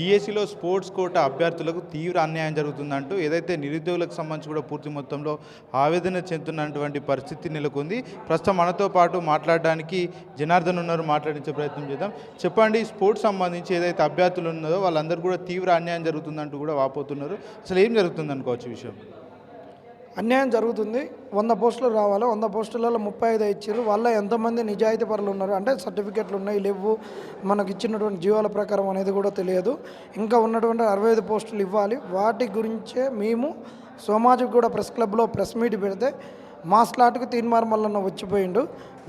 డిఎస్సిలో sports quota అభ్యర్థులకు తీవ్ర అన్యాయం జరుగుతుందంటూ ఏదైతే నిరుద్యోగులకు సంబంధించి కూడా పూర్తి మొత్తంలో ఆవేదన చెందుతున్నటువంటి పరిస్థితి నెలకొంది. ప్రస్తుతం మనతో పాటు మాట్లాడడానికి జనార్దన్ ఉన్నారు. మాట్లాడించే ప్రయత్నం చేద్దాం. చెప్పండి స్పోర్ట్స్ సంబంధించి ఏదైతే అభ్యర్థులు ఉన్నదో వాళ్ళందరూ కూడా తీవ్ర అన్యాయం జరుగుతుందంటూ కూడా వాపోతున్నారు. అసలు ఏం జరుగుతుంది అనుకోవచ్చు విషయం? అన్యాయం జరుగుతుంది. వంద పోస్టులు రావాలి. వంద పోస్టులలో ముప్పై ఐదు ఇచ్చారు వాళ్ళ ఎంతమంది నిజాయితీ పరులు ఉన్నారు? అంటే సర్టిఫికెట్లు ఉన్నాయి లేవు. మనకు ఇచ్చినటువంటి జీవాల ప్రకారం అనేది కూడా తెలియదు. ఇంకా ఉన్నటువంటి అరవై ఐదు పోస్టులు ఇవ్వాలి. వాటి గురించే మేము సోమాజిక్ కూడా ప్రెస్ క్లబ్లో ప్రెస్ మీట్ పెడితే మా స్లాట్కు తీన్మార్ మల్లన్న వచ్చిపోయిండు.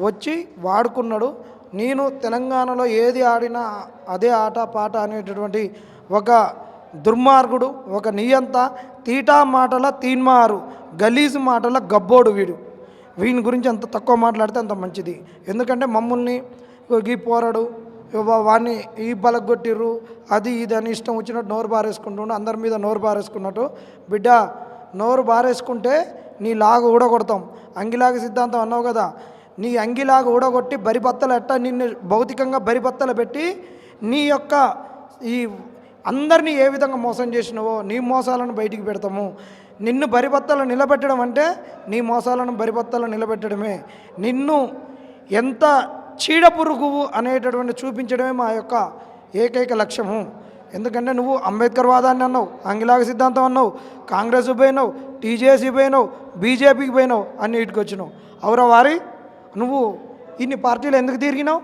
వచ్చి వాడుకున్నాడు. నేను తెలంగాణలో ఏది ఆడినా అదే ఆట పాట అనేటటువంటి ఒక దుర్మార్గుడు ఒక నియంత తీటా మాటల తీన్మారు గలీజు మాటల గబ్బోడు వీడు. వీని గురించి ఎంత తక్కువ మాట్లాడితే అంత మంచిది. ఎందుకంటే మమ్మల్ని ఈ పోరాడు వాడిని ఈ బలగొట్టిర్రు అది ఇది అని ఇష్టం వచ్చినట్టు నోరు బారేసుకుంటుండు అందరి మీద నోరు బారేసుకున్నట్టు. బిడ్డ నోరు బారేసుకుంటే నీ లాగు ఊడగొడతాం. అంగిలాగ సిద్ధాంతం అన్నావు కదా నీ అంగిలాగా ఊడగొట్టి బరిబత్తలు ఎట్ట నిన్ను భౌతికంగా బరిబత్తలు పెట్టి నీ యొక్క ఈ అందరినీ ఏ విధంగా మోసం చేసినావో నీ మోసాలను బయటికి పెడతాము. నిన్ను బరిబత్తలు నిలబెట్టడం అంటే నీ మోసాలను బరిబత్తలు నిలబెట్టడమే. నిన్ను ఎంత చీడ పురుగువు అనేటటువంటి చూపించడమే మా యొక్క ఏకైక లక్ష్యము. ఎందుకంటే నువ్వు అంబేద్కర్ వాదాన్ని అన్నావు ఆంగిలాగ సిద్ధాంతం అన్నావు కాంగ్రెస్ పోయినావు టీజేసీ పోయినావు బీజేపీకి పోయినావు అన్నిటికి వచ్చినావు అవురా వారి నువ్వు ఇన్ని పార్టీలు ఎందుకు తిరిగినావు?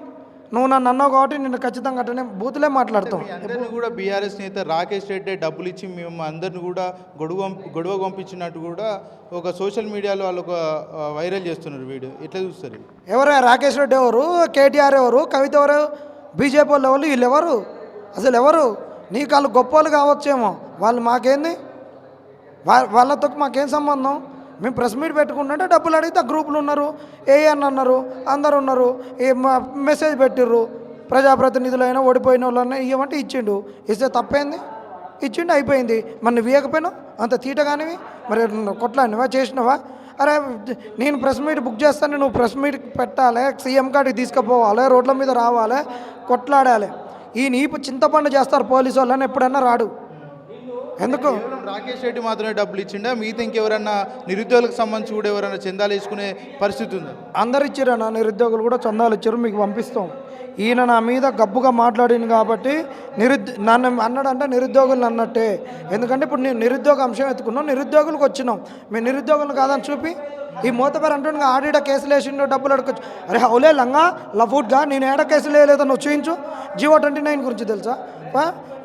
నువ్వు నన్ను అన్నావు కాబట్టి నిన్ను ఖచ్చితంగా అట్టనే బూతులే మాట్లాడతాం. కూడా బీఆర్ఎస్ నేత రాకేష్ రెడ్డి డబ్బులు ఇచ్చి మేము అందరిని కూడా గొడవ గొడవ పంపించినట్టు కూడా ఒక సోషల్ మీడియాలో వాళ్ళు ఒక వైరల్ చేస్తున్నారు వీడియో. ఎట్లా చూస్తారు? ఎవరు రాకేష్ రెడ్డి ఎవరు? కేటీఆర్ ఎవరు? కవిత ఎవరు? బీజేపీ వాళ్ళు ఎవరు? వీళ్ళు ఎవరు? అసలు ఎవరు? నీకు వాళ్ళు గొప్ప వాళ్ళు కావచ్చేమో. వాళ్ళు మాకేంది? వా- వాళ్ళతో మాకేం సంబంధం? మేము ప్రెస్ మీట్ పెట్టుకుంటుంటే డబ్బులు అడిగితే గ్రూపులు ఉన్నారు ఏఎన్ అన్నారు అందరు ఉన్నారు ఏ మా- మెసేజ్ పెట్టిర్రు ప్రజాప్రతినిధులైనా ఓడిపోయిన వాళ్ళైనా ఇవ్వమంటే ఇచ్చిండు. ఇస్తే తప్పేంది? ఇచ్చిండు అయిపోయింది. మరి నువ్వు ఇవ్వకపోయినావు అంత తీటగానివి మరి కొట్లాడినవా? చేసినవా? అరే నేను ప్రెస్ మీట్ బుక్ చేస్తాను నువ్వు ప్రెస్ మీట్ పెట్టాలి సీఎం కాడికి తీసుకుపోవాలి రోడ్ల మీద రావాలి కొట్లాడాలి. ఈ నీపు చింతపండు చేస్తారు పోలీసు వాళ్ళని ఎప్పుడన్నా రాడు. ఎందుకు? రాకేష్ రెడ్డి మాత్రమే డబ్బులు ఇచ్చిండా? మిగతా ఇంకెవరన్నా నిరుద్యోగులకు సంబంధించి కూడా ఎవరైనా చందాలు వేసుకునే పరిస్థితి ఉందా? అందరు ఇచ్చారు నా నిరుద్యోగులు కూడా చందాలు ఇచ్చారు మీకు పంపిస్తాం. ఈయన నా మీద గబ్బుగా మాట్లాడింది కాబట్టి నిరుద్యో నన్ను అన్నాడంటే నిరుద్యోగులు అన్నట్టే. ఎందుకంటే ఇప్పుడు నేను నిరుద్యోగ అంశం ఎత్తుకున్నాం నిరుద్యోగులకు వచ్చినాం. మేము నిరుద్యోగులు కాదని చూపి ఈ మూతపేరు అంటుండగా ఆడిడ కేసులు వేసిండు డబ్బులు అడగచ్చు. అరే హౌలే లంగా లఫూట్గా నేను ఏడ కేసులు వేయలేదో నువ్వు చూయించు. జియో ట్వంటీ నైన్ గురించి తెలుసా?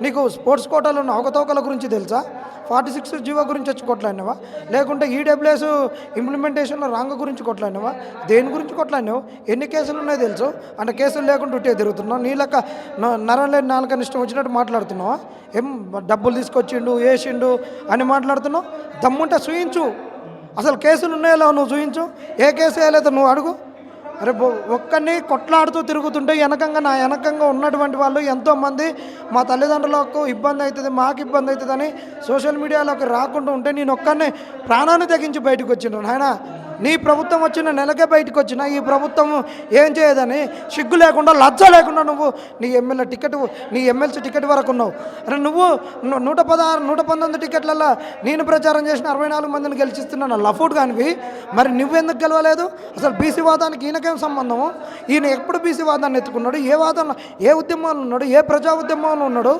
నీకు స్పోర్ట్స్ కోటాలో ఉన్న అవకతవకల గురించి తెలుసా? ఫార్టీ సిక్స్ జీవో గురించి వచ్చి కొట్లాడినవా? లేకుంటే ఈడబ్ల్యూఎస్ ఇంప్లిమెంటేషన్లో రాంగ్ గురించి కొట్లాడినవా? దేని గురించి కొట్లాడినావు? ఎన్ని కేసులు ఉన్నాయో తెలుసు? అంటే కేసులు లేకుండా ఉంటే తిరుగుతున్నావు. నీ లెక్క నరం లేని నాలుకని ఇష్టం వచ్చినట్టు మాట్లాడుతున్నావా? ఏం డబ్బులు తీసుకొచ్చిండు వేసిండు అని మాట్లాడుతున్నావు? దమ్ముంటే చూయించు. అసలు కేసులు ఉన్నాయో నువ్వు చూయించు. ఏ కేసు వేయలేదో నువ్వు అడుగు. అరే ఒక్కరిని కొట్లాడుతూ తిరుగుతుంటే వెనకంగా నా వెనకంగా ఉన్నటువంటి వాళ్ళు ఎంతోమంది మా తల్లిదండ్రులకు ఇబ్బంది అవుతుంది మాకు ఇబ్బంది అవుతుందని సోషల్ మీడియాలోకి రాకుండా ఉంటే నేను ఒక్కడిని ప్రాణాన్ని తెగించి బయటకు వచ్చిండ్రు. నాయన నీ ప్రభుత్వం వచ్చిన నెలకే బయటకు వచ్చిన ఈ ప్రభుత్వం ఏం చేయదని సిగ్గు లేకుండా లజ్జ లేకుండా నువ్వు నీ ఎమ్మెల్యే టికెట్ నీ ఎమ్మెల్సీ టికెట్ వరకు ఉన్నావు. అరే నువ్వు నూట పదహారు నూట పంతొమ్మిది టికెట్లలో నేను ప్రచారం చేసిన అరవై నాలుగు మందిని గెలిచిస్తున్నాను లఫూట్ కానివి మరి నువ్వెందుకు గెలవలేదు? అసలు బీసీ వాదానికి ఈయనకేం సంబంధము? ఈయన ఎప్పుడు బీసీ వాదాన్ని ఎత్తుకున్నాడు? ఏ వాదన ఏ ఉద్యమంలో ఉన్నాడు? ఏ ప్రజా ఉద్యమంలో ఉన్నాడు?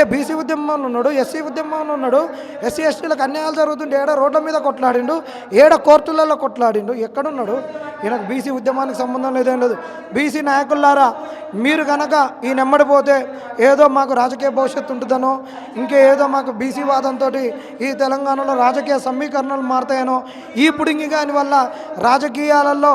ఏ బీసీ ఉద్యమంలో ఉన్నాడు? ఎస్సీ ఉద్యమంలో ఉన్నాడు? ఎస్సీ ఎస్టీలకు అన్యాయాలు జరుగుతుంటే ఏడ రోడ్ల మీద కొట్లాడిండు? ఏడ కోర్టులలో మాట్లాడిండు. ఎక్కడున్నాడు? ఈయనకు బీసీ ఉద్యమానికి సంబంధం లేదేం లేదు. బీసీ నాయకులారా మీరు కనుక ఈ నెమ్మడి పోతే ఏదో మాకు రాజకీయ భవిష్యత్తు ఉంటుందనో ఇంకేదో మాకు బీసీ వాదంతో ఈ తెలంగాణలో రాజకీయ సమీకరణలు మారుతాయనో ఈ పుడింగి కాని వల్ల రాజకీయాలలో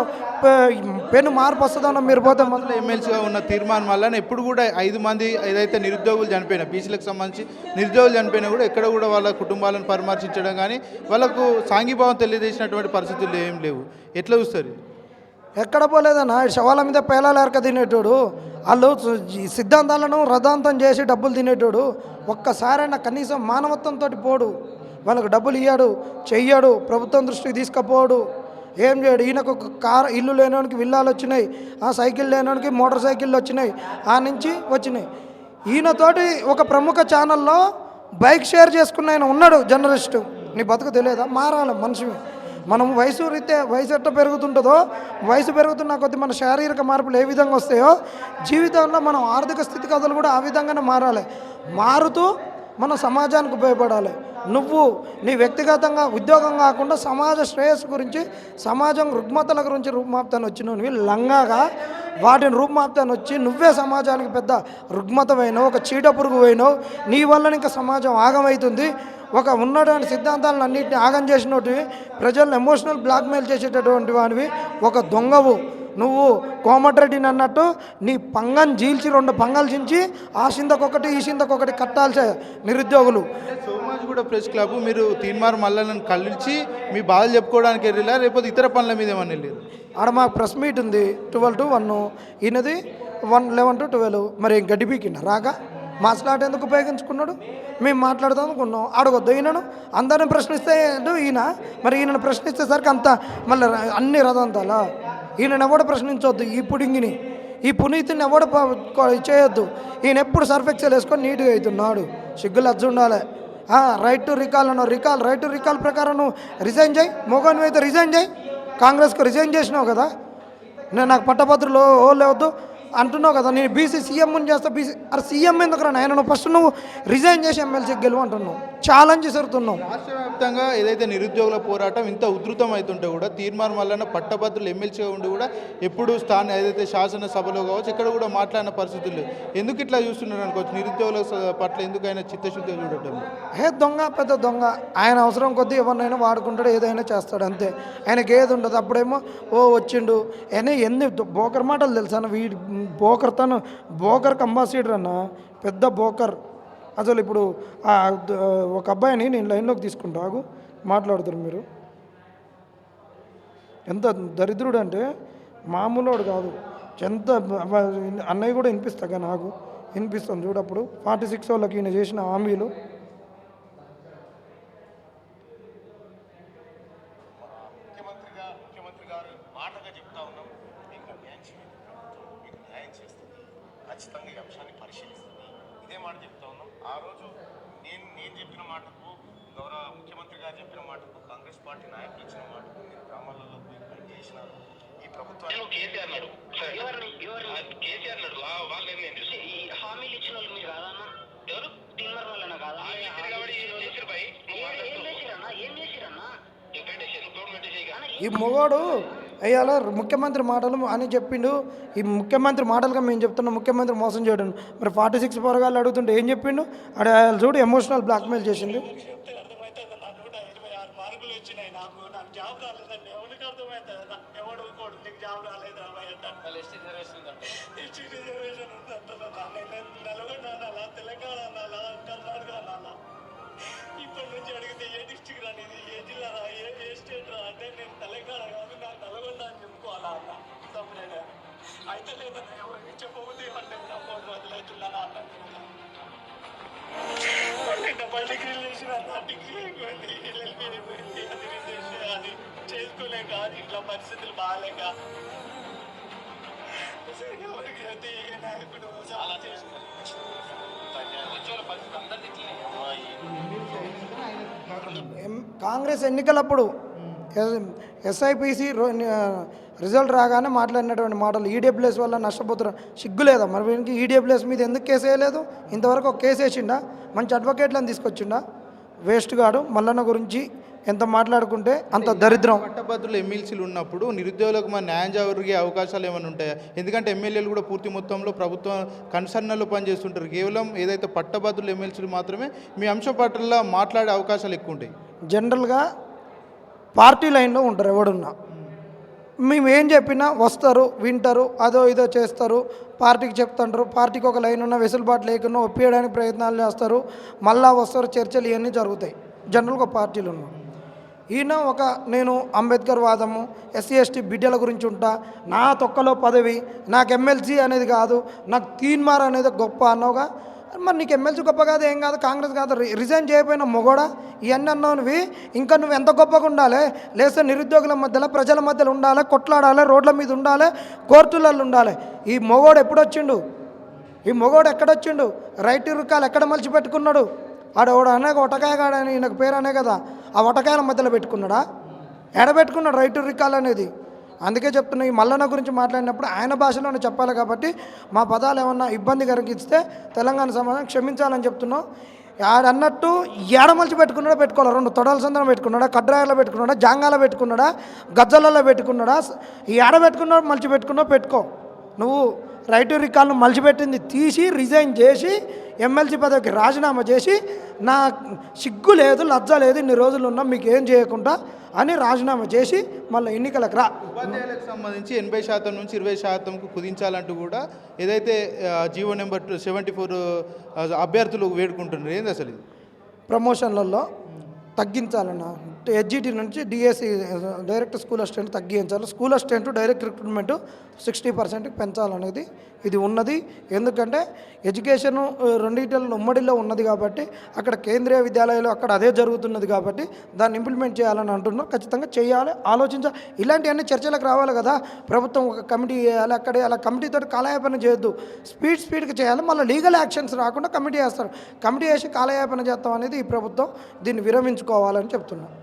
పెను మార్పు వస్తుందనో మీరు పోతే మొదలు. ఎమ్మెల్సీగా ఉన్న తీర్మానం వల్ల ఎప్పుడు కూడా ఐదు మంది ఏదైతే నిరుద్యోగులు చనిపోయినా బీసీలకు సంబంధించి నిరుద్యోగులు చనిపోయినా కూడా ఎక్కడ కూడా వాళ్ళ కుటుంబాలను పరామర్శించడం కానీ వాళ్ళకు సాంఘీభావం తెలియజేసినటువంటి పరిస్థితులు ఏం లేవు. ఎట్లా చూస్తారు? ఎక్కడ పోలేదన్నా శవాల మీద పేలాలు ఎరక తినేటోడు వాళ్ళు సిద్ధాంతాలను రథాంతం చేసి డబ్బులు తినేటోడు ఒక్కసారైనా కనీసం మానవత్వంతో పోడు. వాళ్ళకు డబ్బులు ఇయ్యాడు చెయ్యడు ప్రభుత్వం దృష్టికి తీసుకుపోడు. ఏం చేయడు? ఈయనకు ఒక కార్ ఇల్లు లేనోనికి విల్లాలు వచ్చినాయి. ఆ సైకిల్ లేనోనికి మోటార్ సైకిళ్ళు వచ్చినాయి. ఆ నుంచి వచ్చినాయి. ఈయనతోటి ఒక ప్రముఖ ఛానల్లో బైక్ షేర్ చేసుకున్న ఆయన ఉన్నాడు జర్నలిస్ట్. నీ బతుకు తెలియదా? మారాలి మనిషి మనం వయసు రీతే వయసు ఎట్ట పెరుగుతుంటుందో వయసు పెరుగుతున్న కొద్దీ మన శారీరక మార్పులు ఏ విధంగా వస్తాయో జీవితంలో మనం ఆర్థిక స్థితిగతులు కూడా ఆ విధంగానే మారాలి. మారుతూ మన సమాజానికి ఉపయోగపడాలి. నువ్వు నీ వ్యక్తిగతంగా ఉద్యోగం కాకుండా సమాజ శ్రేయస్సు గురించి సమాజం రుగ్మతల గురించి రూపుమాపుతాను వచ్చి నువ్వు లంగాగా వాటిని రూపుమాపుతాను వచ్చి నువ్వే సమాజానికి పెద్ద రుగ్మతమైనవు ఒక చీడ పురుగు నీ వల్ల ఇంకా సమాజం ఆగమవుతుంది ఒక ఉన్నటువంటి సిద్ధాంతాలను అన్నింటినీ ఆగం చేసినవి ప్రజలను ఎమోషనల్ బ్లాక్మెయిల్ చేసేటటువంటి వానివి ఒక దొంగవు. నువ్వు కోమటిరెడ్డిని అన్నట్టు నీ పంగం జీల్చి రెండు పంగలు చించి ఆ సిందకొకటి ఈ సిందకొకటి కట్టాల్సే నిరుద్యోగులు. సోమాజిగూడ ప్రెస్ క్లబ్ మీరు తీన్మార్ మల్లలను కలిసి మీ బాధలు చెప్పుకోవడానికి వెళ్ళిలా లేకపోతే ఇతర పనుల మీద ఏమన్నా వెళ్ళారు ఆడ మాకు ప్రెస్ మీట్ ఉంది ట్వెల్వ్ టు వన్. ఈయనది వన్ లెవెన్ టు ట్వెల్వ్. మరి గడ్డి పీకిండ? రాగా? మా స్లాట్ ఎందుకు ఉపయోగించుకున్నాడు? మేము మాట్లాడదాం అనుకున్నాం. అడగొద్దు ఈయనను. అందరిని ప్రశ్నిస్తే ఈయన. మరి ఈయనను ప్రశ్నిస్తేసరికి అంత మళ్ళీ అన్ని రథంతాలా ఈయనను ఎవడు ప్రశ్నించవద్దు ఈ పుడింగిని. ఈ పునీతిని ఎవడు చేయొద్దు? ఈయన ఎప్పుడు సర్ఫెక్సెల్ వేసుకొని నీట్గా అవుతున్నాడు. సిగ్గులు అచ్చు ఉండాలి. రైట్ టు రికాల్ అన్నావు. రికాల్ రైట్ టు రికాల్ ప్రకారం నువ్వు రిజైన్ చేయి. మోగాన్ అయితే రిజైన్ చేయి. కాంగ్రెస్కి రిజైన్ చేసినావు కదా. నేను నాకు పట్టభద్రులు ఓ లేవద్దు అంటున్నావు కదా నేను బీసీ సీఎం చేస్తా. బీసీ అరే సీఎం ఎందుకు రా నాయన? ఫస్ట్ నువ్వు రిజైన్ చేసి ఎమ్మెల్సీకి గెలువు అంటున్నావు. ఛాలెంజ్ విసురుతున్నావు రాష్ట్ర వ్యాప్తంగా ఏదైతే నిరుద్యోగుల పోరాటం ఇంత ఉధృతం అవుతుంటే కూడా తీర్మానం వలన పట్టభద్రులు ఎమ్మెల్సీగా ఉండి కూడా ఎప్పుడు స్థానం ఏదైతే శాసనసభలో కావచ్చు ఇక్కడ కూడా మాట్లాడిన పరిస్థితులు. ఎందుకు ఇట్లా చూస్తున్నారు అనుకోవచ్చు? నిరుద్యోగుల పట్ల ఎందుకైనా చిత్తశుద్ధిగా చూడటం? హే దొంగ పెద్ద దొంగ. ఆయన అవసరం కొద్దీ ఎవరినైనా వాడుకుంటాడు ఏదైనా చేస్తాడు అంతే. ఆయనకి ఏది ఉండదు. అప్పుడేమో ఓ వచ్చిండు. అని ఎన్ని బోకర్ మాటలు తెలుసా వీడి బోకర్ తను బోకర్కి అంబాసిడర్ అన్న పెద్ద బోకర్. అసలు ఇప్పుడు ఒక అబ్బాయిని నేను లైన్లోకి తీసుకుంటా ఆగు మాట్లాడుతారు మీరు. ఎంత దరిద్రుడు అంటే మామూలోడు కాదు. ఎంత అన్నయ్య కూడా వినిపిస్తా నాకు వినిపిస్తాను చూడప్పుడు ఫార్టీ సిక్స్ వాళ్ళకి ఈయన చేసిన హామీలు. ఖచ్చితంగా ఈ అంశాన్ని పరిశీలిస్తుంది. ఇదే మాట చెప్తా ఉన్నాం. ఆ రోజు నేను నేను చెప్పిన మాటకు గౌరవ ముఖ్యమంత్రి గారు చెప్పిన మాటకు కాంగ్రెస్ పార్టీ నాయకులు ఇచ్చిన మాటకు మీరు గ్రామాలలో పోయి ఈ ప్రభుత్వాన్ని కేసీఆర్ కేసీఆర్ వాళ్ళు ఏం నేను ఈ హామీలు ఇచ్చిన వాళ్ళు మీరు కాదన్నా ఎవరు? తిమ్మర్ వాళ్ళన కాదా? హామీ ఇచ్చింది కాబట్టి ఏం చేసిరు భయ్? నువ్వు ఏం- ఏం మాట్లాడుతున్నావు. చేసిరన్నా ఏం చేసిరన్నా ఇంప్లిమెంటేషన్ గవర్నమెంట్ చేయగా అన్న, ఈ మొగోడు అయ్యాల ముఖ్యమంత్రి మాటలు అని చెప్పిండు. ఈ ముఖ్యమంత్రి మాటలుగా మేము చెప్తున్నాం ముఖ్యమంత్రి మోసం చేయడం. మరి ఫార్టీ సిక్స్ పొరగాళ్ళు అడుగుతుంటే ఏం చెప్పిండు? అడే చూడు ఎమోషనల్ బ్లాక్మెయిల్ చేసింది తెలంగాణ కర్ణాటక ఇప్పటి నుంచి అడిగితే ఏ డిస్టిక్ రా నీది? ఏ జిల్లా రా? ఏ ఏ స్టేట్ రా? అంటే నేను తెలంగాణ కాదు నాకు నల్గొండ అని చెప్పుకోవాలా అన్న. సపరేట్ అయితే లేదన్న ఎవరికి చెప్పబోతే అంటే నా రోజులు అవుతుందా అన్న. డబల్ డిగ్రీలు చేసిన నా డిగ్రీ అయిపోయింది. ఎల్ఎల్బి అయిపోయింది. అది రిజెక్ట్ అది. చేసుకోలేక అది ఇంట్లో పరిస్థితులు బాగాలేక. ఎవరికి అయితే ఏ నాయకుడు చాలా చేస్తున్నారు కాంగ్రెస్ ఎన్నికలప్పుడు ఎస్ఐపిసి రిజల్ట్ రాగానే మాట్లాడినటువంటి మాటలు ఈడబ్ల్యూఎస్ వల్ల నష్టపోతున్నారు సిగ్గు లేదా? మరి వీనికి ఈడబ్ల్యూఎస్ మీద ఎందుకు కేసు వేయలేదు? ఇంతవరకు ఒక కేసు వేసిండా? మంచి అడ్వకేట్లను తీసుకొచ్చిండా? వేస్ట్ గాడు మల్లన్న గురించి ఎంత మాట్లాడుకుంటే అంత దరిద్రం. పట్టభద్రులు ఎమ్మెల్సీలు ఉన్నప్పుడు నిరుద్యోగులకు మన న్యాయం జరిగే అవకాశాలు ఏమైనా ఉంటాయా? ఎందుకంటే ఎమ్మెల్యేలు కూడా పూర్తి మొత్తంలో ప్రభుత్వం కన్సర్న్లో పనిచేస్తుంటారు. కేవలం ఏదైతే పట్టభద్రులు ఎమ్మెల్సీలు మాత్రమే మీ అంశం పట్ల మాట్లాడే అవకాశాలు ఎక్కువ ఉంటాయి. జనరల్గా పార్టీ లైన్లో ఉంటారు ఎవడున్నా. మేము ఏం చెప్పినా వస్తారు వింటారు అదో ఇదో చేస్తారు పార్టీకి చెప్తుంటారు. పార్టీకి ఒక లైన్ ఉన్న వెసులుబాటు లేకుండా ఒప్పించడానికి ప్రయత్నాలు చేస్తారు. మళ్ళా వస్తారు చర్చలు ఇవన్నీ జరుగుతాయి. జనరల్గా ఒక పార్టీలు ఉన్నాం ఈయన ఒక నేను అంబేద్కర్ వాదము ఎస్సీ ఎస్టీ బిడ్డల గురించి ఉంటా. నా తొక్కలో పదవి నాకు ఎమ్మెల్సీ అనేది కాదు నాకు తీన్మార్ అనేది గొప్ప అన్నావుగా. మరి నీకు ఎమ్మెల్సీ గొప్ప కాదు ఏం కాదు కాంగ్రెస్ కాదు రిజైన్ చేయకపోయిన మొగోడా? ఇవన్నీ అన్నావునివి ఇంకా నువ్వు ఎంత గొప్పగా ఉండాలి? లేదా నిరుద్యోగుల మధ్యలో ప్రజల మధ్యలో ఉండాలి కొట్లాడాలి రోడ్ల మీద ఉండాలి కోర్టులలో ఉండాలి. ఈ మొగోడు ఎప్పుడు వచ్చిండు ఈ మొగోడు ఎక్కడొచ్చిండు? రైట్ రుకాలు ఎక్కడ మలిచి పెట్టుకున్నాడు ఆడవాడు అనే ఒటకాయగాడని ఈయనకు పేరు అనే కదా. ఆ వటకాయల మధ్యలో పెట్టుకున్నాడా? ఎడబెట్టుకున్నాడు రైట్ రికాల్ అనేది? అందుకే చెప్తున్నా ఈ మల్లన్న గురించి మాట్లాడినప్పుడు ఆయన భాషలోనే చెప్పాలి కాబట్టి మా పదాలు ఏమన్నా ఇబ్బంది కలిగిస్తే తెలంగాణ సమాజం క్షమించాలని చెప్తున్నాం. అన్నట్టు ఏడమలిచి పెట్టుకున్నాడా పెట్టుకోవాలి? రెండు తొడల సందనం పెట్టుకున్నాడా? కడ్రాయలో పెట్టుకున్నాడా? జాంగాలో పెట్టుకున్నాడా? గజ్జలలో పెట్టుకున్నాడా? ఈ ఏడ పెట్టుకున్నాడు మలిచి పెట్టుకున్నావు పెట్టుకో. నువ్వు రైట్ రికాల్ను మలిచిపెట్టింది తీసి రిజైన్ చేసి ఎమ్మెల్సీ పదవికి రాజీనామా చేసి నా సిగ్గు లేదు లజ్జ లేదు ఇన్ని రోజులు ఉన్నా మీకు ఏం చేయకుండా అని రాజీనామా చేసి మళ్ళీ ఎన్నికలకు రా. ఉపాధ్యాయులకు సంబంధించి ఎనభై శాతం నుంచి ఇరవై శాతంకు కుదించాలంటూ కూడా ఏదైతే జీవో నెంబర్ సెవెంటీ ఫోర్ అభ్యర్థులు వేడుకుంటున్నారు ఏంది అసలు ఇది? ప్రమోషన్లలో తగ్గించాలన్న హెచ్జిటి నుంచి డిఎస్సి డైరెక్ట్ స్కూల్ అసిస్టెంట్ తగ్గించాలి. School assistant direct recruitment sixty పర్సెంట్కి పెంచాలనేది ఇది ఉన్నది. ఎందుకంటే ఎడ్యుకేషన్ రెండింటిలో ఉమ్మడిలో ఉన్నది కాబట్టి అక్కడ కేంద్రీయ విద్యాలయాలు అక్కడ అదే జరుగుతున్నది కాబట్టి దాన్ని ఇంప్లిమెంట్ చేయాలని అంటున్నారు. ఖచ్చితంగా చేయాలి ఆలోచించాలి. ఇలాంటివన్నీ చర్చలకు రావాలి కదా. ప్రభుత్వం ఒక కమిటీ చేయాలి అక్కడ అలా కమిటీతో కాలయాపన చేయొద్దు. స్పీడ్ స్పీడ్గా చేయాలి మళ్ళీ లీగల్ యాక్షన్స్ రాకుండా కమిటీ చేస్తారు కమిటీ వేసి కాలయాపన చేస్తాం అనేది ఈ ప్రభుత్వం దీన్ని విరమించుకోవాలని చెప్తున్నాం.